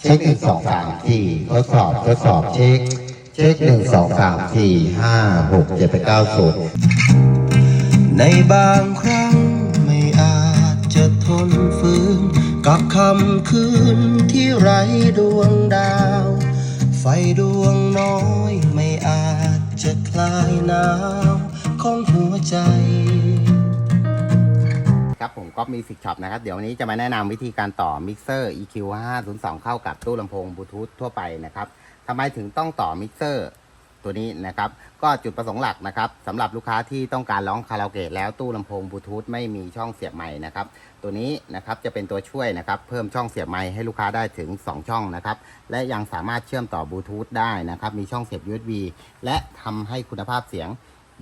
เช็คหนึ่งสองสามสี่ทดสอบทดสอบเช็ค เช็คหนึ่งสองสามสี่ห้าหกเจ็ดแปดเก้าศูนย์ในบางครั้งไม่อาจจะทนฝืนกับคำคืนที่ไร้ดวงดาว ไฟดวงน้อยไม่อาจจะคลายหนาวของหัวใจ ครับผมก็มีสิกช็อปนะครับ เดี๋ยววันนี้จะมาแนะนำวิธีการต่อมิกเซอร์ EQ 502 เข้ากับตู้ลำโพงบลูทูธทั่วไปนะครับทำไมถึงต้องต่อมิกเซอร์ตัวนี้นะครับ ก็จุดประสงค์หลักนะครับสำหรับลูกค้าที่ต้องการร้องคาราโอเกะแล้วตู้ลำโพงบลูทูธไม่มีช่องเสียบไมค์นะครับ ตัวนี้นะครับจะเป็นตัวช่วยนะครับเพิ่มช่องเสียบไมค์ให้ลูกค้าได้ถึง 2 ช่องนะครับ และยังสามารถเชื่อมต่อบลูทูธได้นะครับ มีช่องเสียบ USB และทำให้คุณภาพเสียง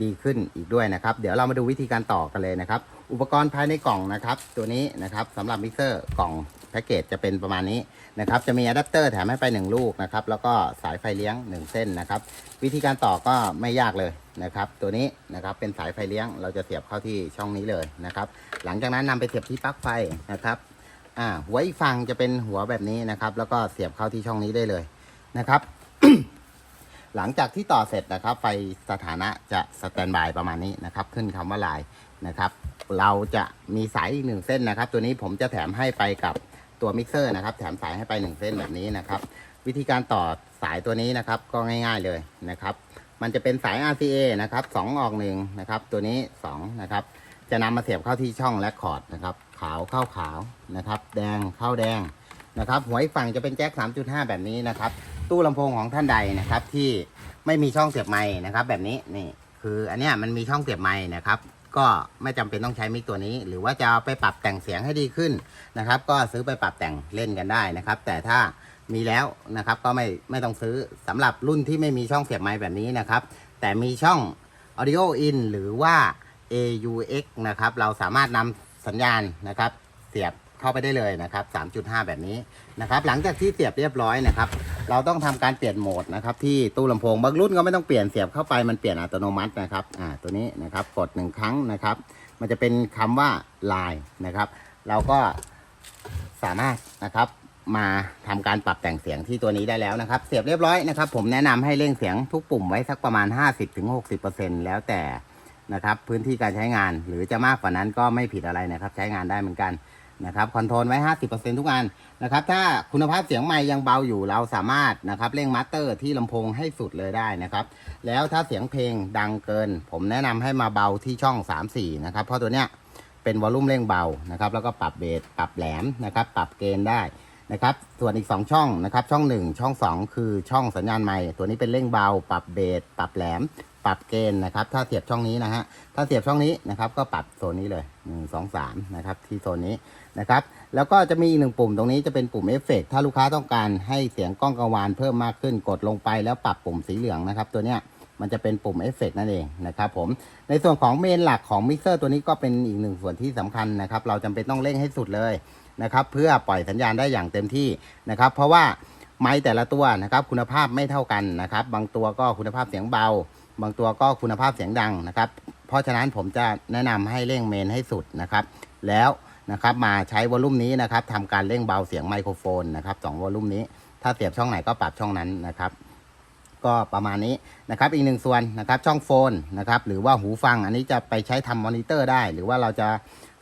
ดีขึ้นอีกด้วยนะครับ เดี๋ยวเรามาดูวิธีการต่อกันเลยนะครับ อุปกรณ์ภายในกล่องนะครับ ตัวนี้นะครับสำหรับมิกเซอร์กล่องแพ็กเกจจะเป็นประมาณนี้นะครับ จะมีอะแดปเตอร์แถมให้ไป 1 ลูกนะครับ แล้วก็สายไฟเลี้ยง 1 เส้นนะครับ วิธีการต่อก็ไม่ยากเลยนะครับ ตัวนี้นะครับเป็นสายไฟเลี้ยง เราจะเสียบเข้าที่ช่องนี้เลยนะครับ หลังจากนั้นนำไปเสียบที่ปลั๊กไฟนะครับอ่าหัวอีกฝั่งจะเป็นหัวแบบนี้นะครับ แล้วก็เสียบเข้าที่ช่องนี้ได้เลยนะครับ หลังจากที่ต่อเสร็จนะครับ ไฟสถานะจะสแตนบายประมาณนี้นะครับ ขึ้นคำว่าลายนะครับ เราจะมีสายอีกหนึ่งเส้นนะครับ ตัวนี้ผมจะแถมให้ไปกับตัวมิกเซอร์นะครับ แถมสายให้ไปหนึ่งเส้นแบบนี้นะครับ วิธีการต่อสายตัวนี้นะครับ ก็ง่าย ๆเลยนะครับ มันจะเป็นสาย RCA นะครับสองออกหนึ่งนะครับ ตัวนี้สองนะครับ จะนำมาเสียบเข้าที่ช่องและคอร์ดนะครับ ขาวเข้าขาวนะครับ แดงเข้าแดงนะครับ หัวอีกฝั่งจะเป็นแจ็ค3.5 แบบนี้นะครับ ตู้ลำโพงของท่านใดนะครับที่ไม่มีช่องเสียบไม้นะครับ แบบนี้นี่คืออันเนี้ยมันมีช่องเสียบไม้นะครับ ก็ไม่จำเป็นต้องใช้มิกตัวนี้ หรือว่าจะไปปรับแต่งเสียงให้ดีขึ้นนะครับ ก็ซื้อไปปรับแต่งเล่นกันได้นะครับ แต่ถ้ามีแล้วนะครับก็ไม่ไม่ต้องซื้อสำหรับรุ่นที่ไม่มีช่องเสียบไม้แบบนี้นะครับ แต่มีช่อง audio in หรือว่า AUX นะครับ เราสามารถนำสัญญาณนะครับ เสียบเข้าไปได้เลยนะครับ 3.5 แบบนี้นะครับ หลังจากที่เสียบเรียบร้อยนะครับ เราต้องทำการเปลี่ยนโหมดนะครับที่ตู้ลำโพงบางรุ่นก็ไม่ต้องเปลี่ยนเสียบเข้าไปมันเปลี่ยนอัตโนมัตินะครับอ่าตัวนี้นะครับกดหนึ่งครั้งนะครับ มันจะเป็นคำว่า line นะครับ เราก็สามารถนะครับมาทำการปรับแต่งเสียงที่ตัวนี้ได้แล้วนะครับ เสียบเรียบร้อยนะครับ ผมแนะนำให้เร่งเสียงทุกปุ่มไว้สักประมาณ 50-60%แล้วแต่นะครับพื้นที่การใช้งานหรือจะมากกว่านั้นก็ไม่ผิดอะไรนะครับ ใช้งานได้เหมือนกัน นะครับคอนโทรลไว้ 50%ทุกอันนะครับ ถ้าคุณภาพเสียงไมค์ยังเบาอยู่เราสามารถนะครับเร่งมาสเตอร์ที่ลำโพงให้สุดเลยได้นะครับ แล้วถ้าเสียงเพลงดังเกิน ผมแนะนำให้มาเบาที่ช่อง 3-4 นะครับ เพราะตัวเนี้ยเป็นวอลลุ่มเร่งเบานะครับ แล้วก็ปรับเบสปรับแหลมนะครับ ปรับเกณฑ์ได้นะครับ ส่วนอีก 2 ช่องนะครับ ช่อง 1 ช่อง 2 คือช่องสัญญาณไมค์ตัวนี้เป็นเร่งเบา ปรับเบสปรับแหลม ปรับเกณฑ์นะครับ ถ้าเสียบช่องนี้นะฮะ ถ้าเสียบช่องนี้นะครับ ก็ปรับโซนนี้เลย1 2 3นะครับที่โซนนี้นะครับ แล้วก็จะมีอีกหนึ่งปุ่มตรงนี้จะเป็นปุ่มเอฟเฟกต์ถ้าลูกค้าต้องการให้เสียงกล้องกังวานเพิ่มมากขึ้นกดลงไปแล้วปรับปุ่มสีเหลืองนะครับ ตัวเนี้ยมันจะเป็นปุ่มเอฟเฟกต์นั่นเองนะครับผม ในส่วนของเมนหลักของมิกเซอร์ตัวนี้ก็เป็นอีกหนึ่งส่วนที่สำคัญนะครับ เราจำเป็นต้องเร่งให้สุดเลยนะครับ เพื่อปล่อยสัญญาณได้อย่างเต็มที่นะครับ เพราะว่าไม้แต่ละตัวนะครับคุณภาพไม่เท่ากันนะครับ บางตัวก็คุณภาพเสียงเบา บางตัวก็คุณภาพเสียงดังนะครับ เพราะฉะนั้นผมจะแนะนำให้เร่งเมนให้สุดนะครับ แล้วนะครับมาใช้วอลลุ่มนี้นะครับทำการเร่งเบาเสียงไมโครโฟนนะครับสองวอลลุ่มนี้ ถ้าเสียบช่องไหนก็ปรับช่องนั้นนะครับ ก็ประมาณนี้นะครับ อีกหนึ่งส่วนนะครับ ช่องโฟนนะครับ หรือว่าหูฟัง อันนี้จะไปใช้ทำมอนิเตอร์ได้ หรือว่าเราจะ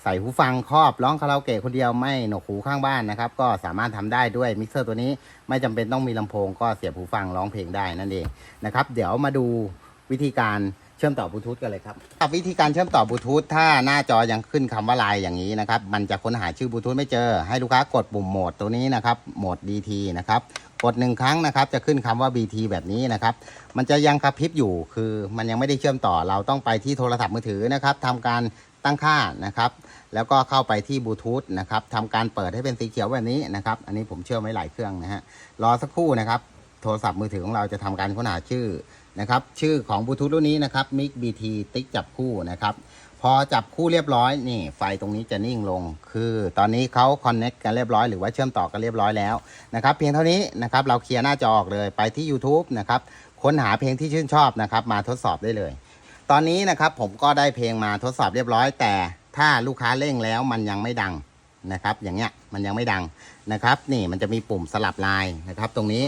ใส่หูฟังครอบร้องคาราโอเกะคนเดียวไม่หนวกหูข้างบ้านนะครับ ก็สามารถทำได้ด้วยมิกเซอร์ตัวนี้ไม่จำเป็นต้องมีลำโพงก็เสียบหูฟังร้องเพลงได้นั่นเองนะครับ เดี๋ยวมาดู วิธีการเชื่อมต่อบลูทูธกันเลยครับครับวิธีการเชื่อมต่อบลูทูธถ้าหน้าจอยังขึ้นคำว่าไลน์อย่างนี้นะครับ มันจะค้นหาชื่อบลูทูธไม่เจอ ให้ลูกค้ากดปุ่มโหมดตัวนี้นะครับ โหมด DT นะครับ กดหนึ่งครั้งนะครับ จะขึ้นคำว่า BT แบบนี้นะครับ มันจะยังกระพริบอยู่ คือมันยังไม่ได้เชื่อมต่อ เราต้องไปที่โทรศัพท์มือถือนะครับทำการตั้งค่านะครับ แล้วก็เข้าไปที่บลูทูธนะครับทำการเปิดให้เป็นสีเขียวแบบนี้นะครับ อันนี้ผมเชื่อมไว้หลายเครื่องนะฮะ รอสักครู่นะครับ โทรศัพท์มือถือของเราจะทำการค้นหาชื่อนะครับ ชื่อของบลูทูธรุ่นนี้นะครับ Mic BT ติ๊กจับคู่นะครับ พอจับคู่เรียบร้อยนี่ ไฟตรงนี้จะนิ่งลง คือตอนนี้เขาคอนเน็กกันเรียบร้อยหรือว่าเชื่อมต่อกันเรียบร้อยแล้วนะครับเพียงเท่านี้นะครับเราเคลียร์หน้าจอออกเลยไปที่ YouTube นะครับค้นหาเพลงที่ชื่นชอบนะครับมาทดสอบได้เลย ตอนนี้นะครับผมก็ได้เพลงมาทดสอบเรียบร้อย แต่ถ้าลูกค้าเร่งแล้วมันยังไม่ดัง นะครับ อย่างเงี้ยมันยังไม่ดังนะครับ นี่มันจะมีปุ่มสลับลายนะครับ ตรงนี้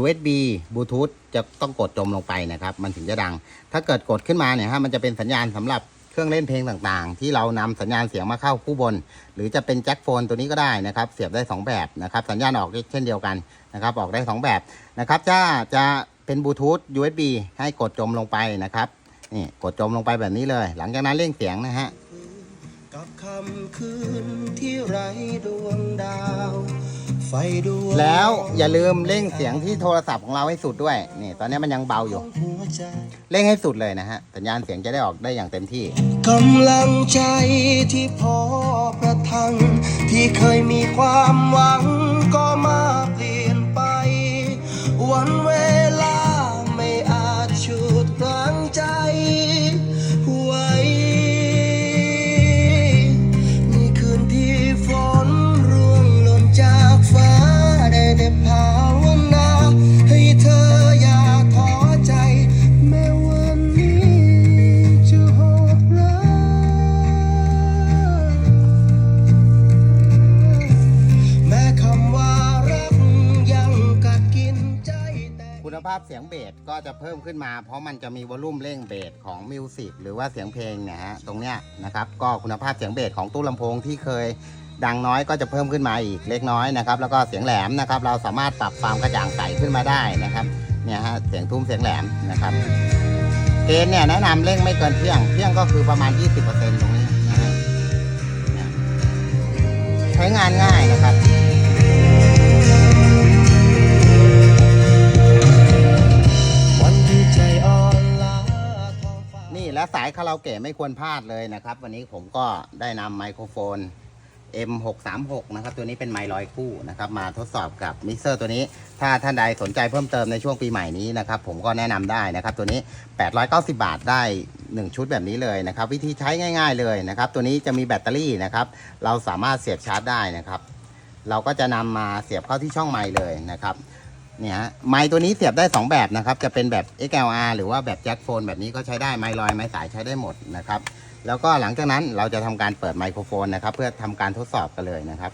USB Bluetooth จะต้องกดจมลงไปนะครับ มันถึงจะดัง ถ้าเกิดกดขึ้นมาเนี่ยฮะมันจะเป็นสัญญาณสำหรับเครื่องเล่นเพลงต่างๆ ที่เรานำสัญญาณเสียงมาเข้าคู่บน หรือจะเป็นแจ็คโฟนตัวนี้ก็ได้นะครับ เสียบได้ 2 แบบนะครับ สัญญาณออกเช่นเดียวกันนะครับ ออกได้ 2 แบบนะครับถ้าจะเป็นบลูทูธ USB ให้กดจมลงไปนะครับนี่กดจมลงไปแบบนี้เลย หลังจากนั้นเร่งเสียงนะฮะำคืนที่ไร้ดวงดาว ไฟดวงแล้วอย่าลืมเร่งเสียงที่โทรศัพท์ของเราให้สุดด้วย นี่ตอนนี้มันยังเบาอยู่ หัวใจเร่งให้สุดเลยนะฮะ สัญญาณเสียงจะได้ออกได้อย่างเต็มที่ กำลังใจที่พอประทัง ที่เคยมีความหวัง สียงเบสก็จะเพิ่มขึ้นมา เพราะมันจะมีวอลลุ่มเร่งเบสของมิวสิกหรือว่าเสียงเพลงเนี่ยฮะตรงเนี้ยนะครับก็คุณภาพเสียงเบสของตู้ลำโพงที่เคยดังน้อยก็จะเพิ่มขึ้นมาอีกเล็กน้อยนะครับแล้วก็เสียงแหลมนะครับเราสามารถปรับความกระจ่างใสขึ้นมาได้นะครับเนี่ยฮะเสียงทุ้มเสียงแหลมนะครับเกณฑ์เนี่ยแนะนำเร่งไม่เกินเที่ยงเที่ยงก็คือประมาณ 20%ตรงนี้นะฮะเนี่ยใช้งานง่ายนะครับ และสายคาราโอเกะไม่ควรพลาดเลยนะครับ วันนี้ผมก็ได้นำไมโครโฟน M636 นะครับ ตัวนี้เป็นไมค์ลอยคู่นะครับ มาทดสอบกับมิกเซอร์ตัวนี้ ถ้าท่านใดสนใจเพิ่มเติมในช่วงปีใหม่นี้นะครับ ผมก็แนะนำได้นะครับ ตัวนี้ 890 บาทได้ 1 ชุดแบบนี้เลยนะครับ วิธีใช้ง่ายๆเลยนะครับ ตัวนี้จะมีแบตเตอรี่นะครับ เราสามารถเสียบชาร์จได้นะครับ เราก็จะนำมาเสียบเข้าที่ช่องไมค์เลยนะครับ เนี่ยฮะไมค์ตัวนี้เสียบได้ 2 แบบนะครับ จะเป็นแบบ XLR หรือว่าแบบแจ็คโฟนแบบนี้ก็ใช้ได้ไมค์ลอยไมค์สายใช้ได้หมดนะครับ แล้วก็หลังจากนั้นเราจะทำการเปิดไมโครโฟนนะครับ เพื่อทำการทดสอบกันเลยนะครับ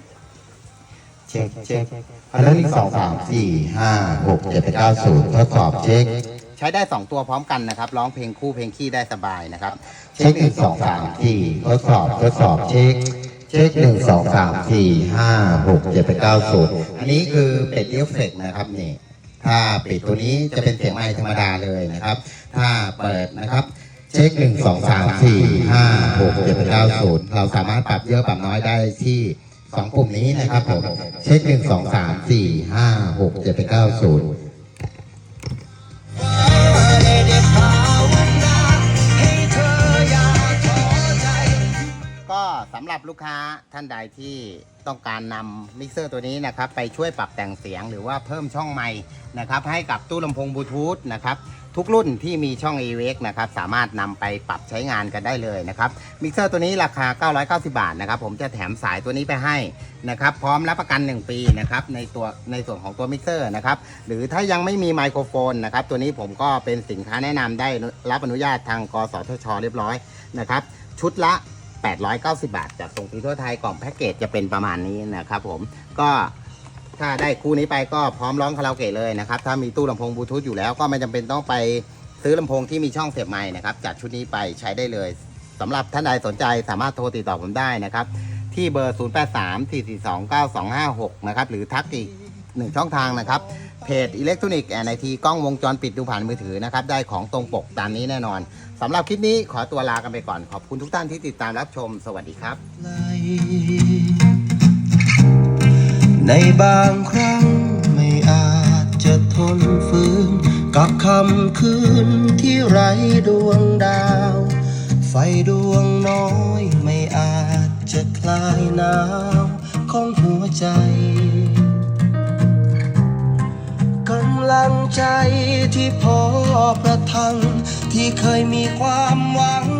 เช็คเช็คอันนั้นสองสามสี่ห้าหกเจ็ดแปดเก้าศูนย์ทดสอบเช็คใช้ได้ 2 ตัวพร้อมกันนะครับร้องเพลงคู่เพลงขี้ได้สบายนะครับ เช็คหนึ่งสองสามสี่ทดสอบทดสอบเช็ค เช็คหนึ่งสองสามสี่ห้าหกเจ็ดแปดเก้าศูนย์อันนี้คือเป็ดเอฟเฟกนะครับนี่ ถ้าปิดตัวนี้จะเป็นเสียงไมค์ธรรมดาเลยนะครับ ถ้าเปิดนะครับ เช็คหนึ่งสองสามสี่ห้าหกเจ็ดแปดเก้าศูนย์เราสามารถปรับเยอะปรับน้อยได้ที่สองปุ่มนี้นะครับผมเช็คหนึ่งสองสามสี่ห้าหกเจ็ดแปดเก้าศูนย์ สำหรับลูกค้าท่านใดที่ต้องการนำมิกเซอร์ตัวนี้นะครับไปช่วยปรับแต่งเสียงหรือว่าเพิ่มช่องไมค์นะครับให้กับตู้ลำโพงบลูทูธนะครับทุกรุ่นที่มีช่อง e v x นะครับสามารถนำไปปรับใช้งานกันได้เลยนะครับมิกเซอร์ตัวนี้ราคา 990 บาทนะครับผมจะแถมสายตัวนี้ไปให้นะครับพร้อมรับประกัน 1 ปีนะครับในตัวในส่วนของตัวมิกเซอร์นะครับหรือถ้ายังไม่มีไมโครโฟนนะครับตัวนี้ผมก็เป็นสินค้าแนะนำได้รับอนุญาตทางกสทช เรียบร้อยนะครับชุดละ 890 บาทจัดส่งฟรีทั่วไทยกล่องแพ็กเกจจะเป็นประมาณนี้นะครับผมก็ถ้าได้คู่นี้ไปก็พร้อมร้องคาราโอเกะเลยนะครับ ถ้ามีตู้ลำโพงบลูทูธอยู่แล้วก็ไม่จำเป็นต้องไปซื้อลำโพงที่มีช่องเสียบไม้นะครับจัดชุดนี้ไปใช้ได้เลยสำหรับท่านใดสนใจสามารถโทรติดต่อผมได้นะครับ ที่เบอร์ 0834429256 นะครับ หรือทักอีกหนึ่งช่องทางนะครับ เพจอิเล็กทรอนิกส์แอนไอทีกล้องวงจรปิดดูผ่านมือถือนะครับ ได้ของตรงปกตามนี้แน่นอนสำหรับคลิปนี้ขอตัวลากันไปก่อน ขอบคุณทุกท่านที่ติดตามรับชม สวัสดีครับ ในบางครั้งไม่อาจจะทนฝืน กับคำคืนที่ไร้ดวงดาว ไฟดวงน้อยไม่อาจจะคลายหนาวของหัวใจ ใจที่พอประทัง ที่เคยมีความหวัง